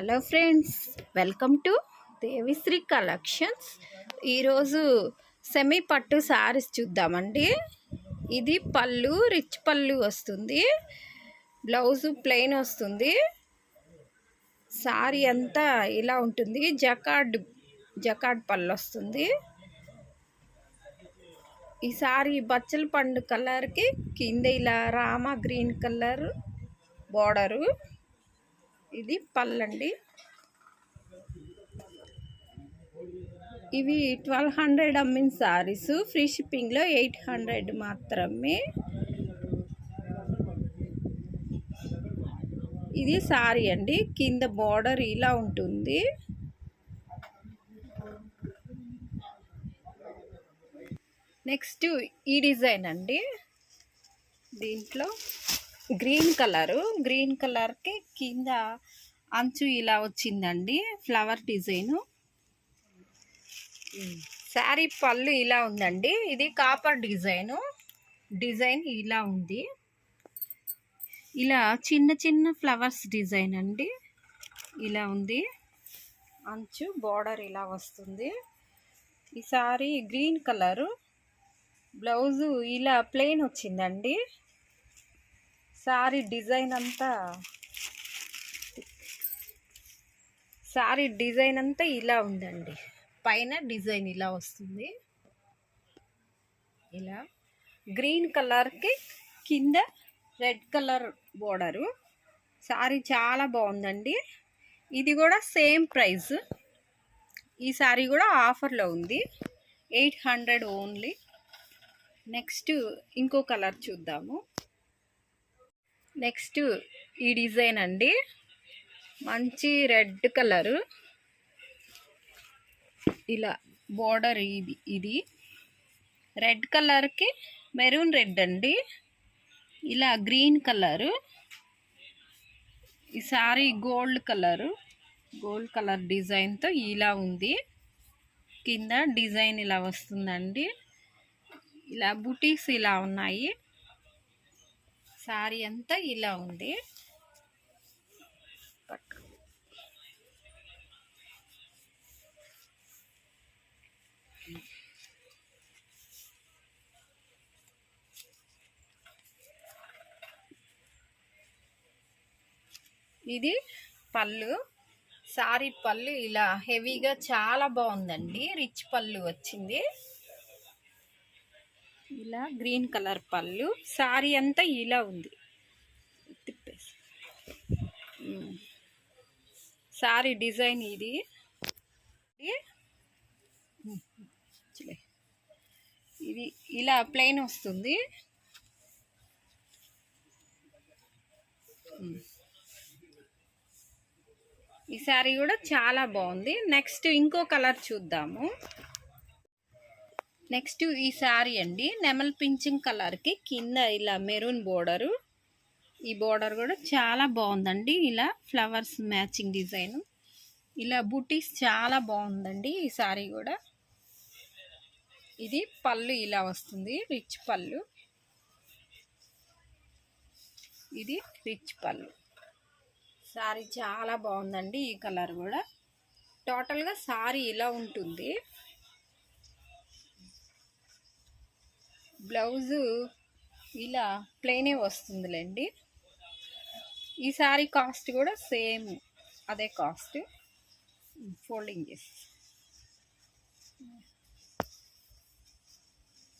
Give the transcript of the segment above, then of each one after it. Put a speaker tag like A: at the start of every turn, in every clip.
A: Hello friends welcome to Devishri collections. ఈరోజు semi పట్టు శారీస్ చూద్దామండి. ఇది పళ్ళు రిచ్ పళ్ళు వస్తుంది. బ్లౌజు ప్లెయిన్ వస్తుంది. శారీ అంతా ఇలా ఉంటుంది. జకాడ్ జకాడ్ పళ్ళు వస్తుంది. ఈ సారీ బచ్చల పండు కలర్కి కింద ఇలా రామ గ్రీన్ కలర్ బార్డరు. ఇది పళ్ళండి. ఇవి ట్వెల్వ్ హండ్రెడ్ అమ్మిన సారీస్ ఫ్రీ షిప్పింగ్లో ఎయిట్ హండ్రెడ్ మాత్రమే. ఇది సారీ అండి. కింద బార్డర్ ఇలా ఉంటుంది. నెక్స్ట్ ఈ డిజైన్ అండి. దీంట్లో గ్రీన్ కలరు. గ్రీన్ కలర్కి కింద అంచు ఇలా వచ్చిందండి. Flower design. శారీ పళ్ళు ఇలా ఉందండి. ఇది కాపర్ డిజైను. డిజైన్ ఇలా ఉంది. ఇలా చిన్న చిన్న ఫ్లవర్స్ డిజైన్ అండి. ఇలా ఉంది. అంచు బార్డర్ ఇలా వస్తుంది. ఈ సారీ గ్రీన్ కలరు. బ్లౌజు ఇలా ప్లెయిన్ వచ్చిందండి. సారీ డిజైన్ అంతా సారీ డిజైన్ అంతా ఇలా ఉందండి. పైన డిజైన్ ఇలా వస్తుంది. ఇలా గ్రీన్ కలర్కి కింద రెడ్ కలర్ బోర్డరు. సారీ చాలా బాగుందండి. ఇది కూడా సేమ్ ప్రైస్. ఈ సారీ కూడా ఆఫర్లో ఉంది. Eight hundred only. నెక్స్ట్ ఇంకో కలర్ చూద్దాము. నెక్స్ట్ ఈ డిజైన్ అండి. మంచి రెడ్ కలరు. ఇలా బోర్డర్ ఇది ఇది. రెడ్ కలర్కి మెరూన్ రెడ్ అండి. ఇలా గ్రీన్ కలరు. ఈ sari gold colour. Gold colour డిజైన్తో ఇలా ఉంది. కింద డిజైన్ ఇలా వస్తుందండి. ఇలా బుటీస్ ఇలా ఉన్నాయి. శారీ అంతా ఇలా ఉంది. ఇది పళ్ళు. సారీ పళ్ళు ఇలా హెవీగా చాలా బాగుందండి. రిచ్ పళ్ళు వచ్చింది. ఇలా గ్రీన్ కలర్ పళ్ళు. సారీ అంతా ఇలా ఉంది. తిప్పేసి. సారీ డిజైన్ ఇది. ఇది. ఇలా ప్లెయిన్ వస్తుంది. ఈ సారీ కూడా చాలా బాగుంది. నెక్స్ట్ ఇంకో కలర్ చూద్దాము. నెక్స్ట్ ఈ శారీ అండి నెమల్ పింఛింగ్ కలర్కి కింద ఇలా మెరూన్ బోర్డరు. ఈ బోర్డర్ కూడా చాలా బాగుందండి ఇలా ఫ్లవర్స్ మ్యాచింగ్ డిజైన్. ఇలా బుటీస్ చాలా బాగుందండి ఈ శారీ కూడా. ఇది పళ్ళు ఇలా వస్తుంది రిచ్ పళ్ళు. ఇది రిచ్ పళ్ళు. శారీ చాలా బాగుందండి ఈ కలర్ కూడా. టోటల్గా శారీ ఇలా ఉంటుంది. బ్లౌజు ఇలా ప్లెయినే వస్తుందిలేండి. ఈ సారీ కాస్ట్ కూడా సేమ్ అదే కాస్ట్ ఫోల్డింగ్ చేసి.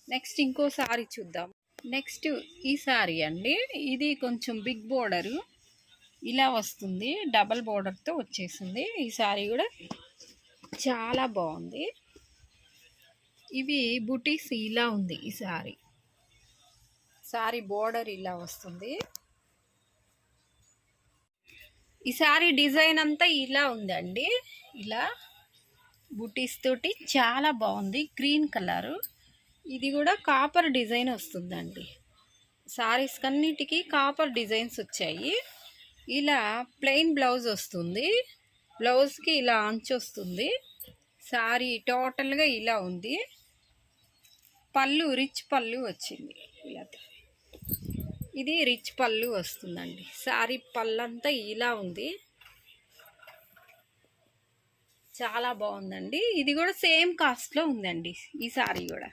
A: నెక్స్ట్ ఇంకో సారీ చూద్దాం. నెక్స్ట్ ఈ సారీ అండి. ఇది కొంచెం బిగ్ బోర్డరు. ఇలా వస్తుంది. డబల్ బోర్డర్తో వచ్చేసింది. ఈ సారీ కూడా చాలా బాగుంది. ఇవి బుటీస్ ఇలా ఉంది ఈ సారీ. సారీ బోర్డర్ ఇలా వస్తుంది. ఈ సారీ డిజైన్ అంతా ఇలా ఉందండి. ఇలా బుటీస్ తోటి చాలా బాగుంది. Green colour. ఇది కూడా కాపర్ డిజైన్ వస్తుందండి. సారీస్ కన్నిటికీ కాపర్ డిజైన్స్ వచ్చాయి. ఇలా ప్లెయిన్ బ్లౌజ్ వస్తుంది. బ్లౌజ్కి ఇలా అంచు వస్తుంది. సారీ టోటల్గా ఇలా ఉంది. పళ్ళు రిచ్ పళ్ళు వచ్చింది. ఇలా ఇది రిచ్ పళ్ళు వస్తుందండి. సారీ పళ్ళంతా ఇలా ఉంది. చాలా బాగుందండి. ఇది కూడా సేమ్ కాస్ట్లో ఉందండి ఈ సారీ కూడా.